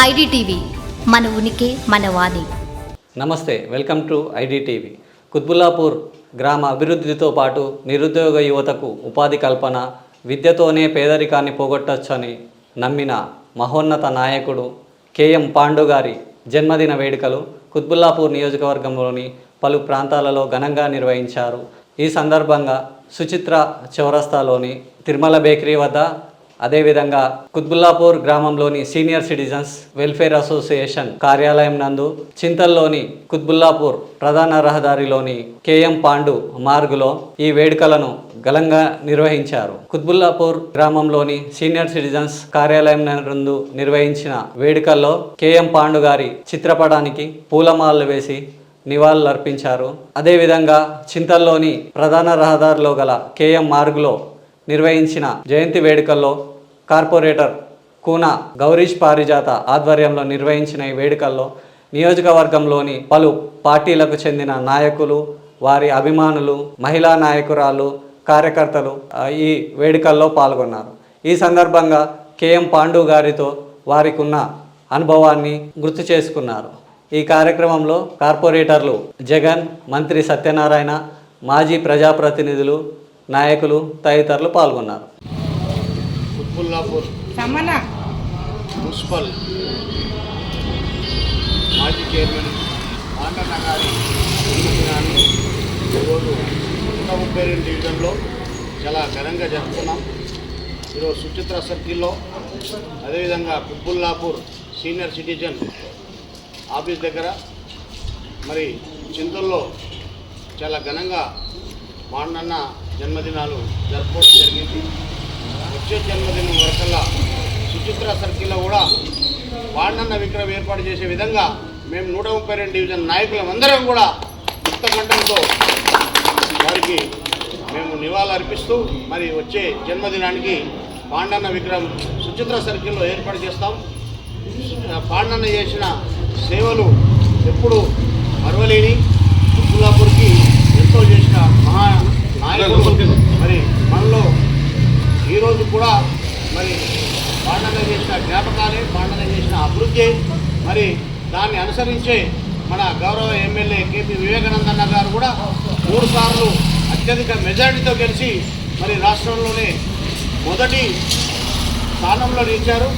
IDTV మన ఉనికి మన వాణి. నమస్తే వెల్కమ్ టు ఐడిటీవీ. కుత్బుల్లాపూర్ గ్రామ అభివృద్ధితో పాటు నిరుద్యోగ యువతకు ఉపాధి కల్పన విద్యతోనే పేదరికాన్ని పోగొట్టొచ్చని నమ్మిన మహోన్నత నాయకుడు కేఎం పాండు గారి జన్మదిన వేడుకలు కుత్బుల్లాపూర్ నియోజకవర్గంలోని పలు ప్రాంతాలలో ఘనంగా నిర్వహించారు. ఈ సందర్భంగా సుచిత్ర చౌరస్తాలోని తిరుమల బేకరీ వద్ద అదేవిధంగా కుత్బుల్లాపూర్ గ్రామంలోని సీనియర్ సిటిజన్స్ వెల్ఫేర్ అసోసియేషన్ కార్యాలయం నందు చింతల్లోని కుత్బుల్లాపూర్ ప్రధాన రహదారిలోని కేఎం పాండు మార్గులో ఈ వేడుకలను ఘనంగా నిర్వహించారు. కుత్బుల్లాపూర్ గ్రామంలోని సీనియర్ సిటిజన్స్ కార్యాలయం నందు నిర్వహించిన వేడుకల్లో కేఎం పాండు గారి చిత్రపటానికి పూలమాలలు వేసి నివాళులర్పించారు. అదేవిధంగా చింతల్లోని ప్రధాన రహదారిలో గల కేఎం మార్గులో నిర్వహించిన జయంతి వేడుకల్లో కార్పొరేటర్ కూన గౌరీష్ పారిజాత ఆధ్వర్యంలో నిర్వహించిన ఈ వేడుకల్లో నియోజకవర్గంలోని పలు పార్టీలకు చెందిన నాయకులు వారి అభిమానులు మహిళా నాయకురాలు కార్యకర్తలు ఈ వేడుకల్లో పాల్గొన్నారు. ఈ సందర్భంగా కేఎం పాండు గారితో వారికి ఉన్న అనుభవాన్ని గుర్తు చేసుకున్నారు. ఈ కార్యక్రమంలో కార్పొరేటర్లు జగన్ మంత్రి సత్యనారాయణ మాజీ ప్రజాప్రతినిధులు నాయకులు తదితరులు పాల్గొన్నారు. మున్సిపల్. మాజీ చైర్మన్ ఆండన్న గారి జన్మదినాన్ని ఈరోజు నూట ముప్పై రెండు డివిజన్లో చాలా ఘనంగా జరుపుకున్నాం. ఈరోజు సుచిత్ర సర్కిల్లో అదేవిధంగా కుత్బుల్లాపూర్ సీనియర్ సిటిజన్ ఆఫీస్ దగ్గర మరి చింతల్లో చాలా ఘనంగా మాండన్న జన్మదినాలు జరుపుకోవడం జరిగింది. వచ్చే జన్మదినం వరకల్లా సుచిత్ర సర్కిల్లో కూడా వాణన్న విగ్రహం ఏర్పాటు చేసే విధంగా మేము నూట ముప్పై రెండు డివిజన్ నాయకులం అందరం కూడా ముక్తకంఠంతో వారికి మేము నివాళులు అర్పిస్తూ మరి వచ్చే జన్మదినానికి పాండన్న విగ్రహం సుచిత్ర సర్కిల్లో ఏర్పాటు చేస్తాం. పాండన్న చేసిన సేవలు ఎప్పుడు మరవలేని కుత్బుల్లాపూర్కి ఎంతో చేసిన మహా నాయకుడు మరి మనలో ఈరోజు కూడా మరి పాండన చేసిన జ్ఞాపకాలే పాండన చేసిన అభివృద్ధి. మరి దాన్ని అనుసరించే మన గౌరవ ఎమ్మెల్యే కేపీ వివేకానందన్న గారు కూడా మూడు సార్లు అత్యధిక మెజారిటీతో గెలిచి మరి రాష్ట్రంలోనే మొదటి స్థానంలో నిలిచారు.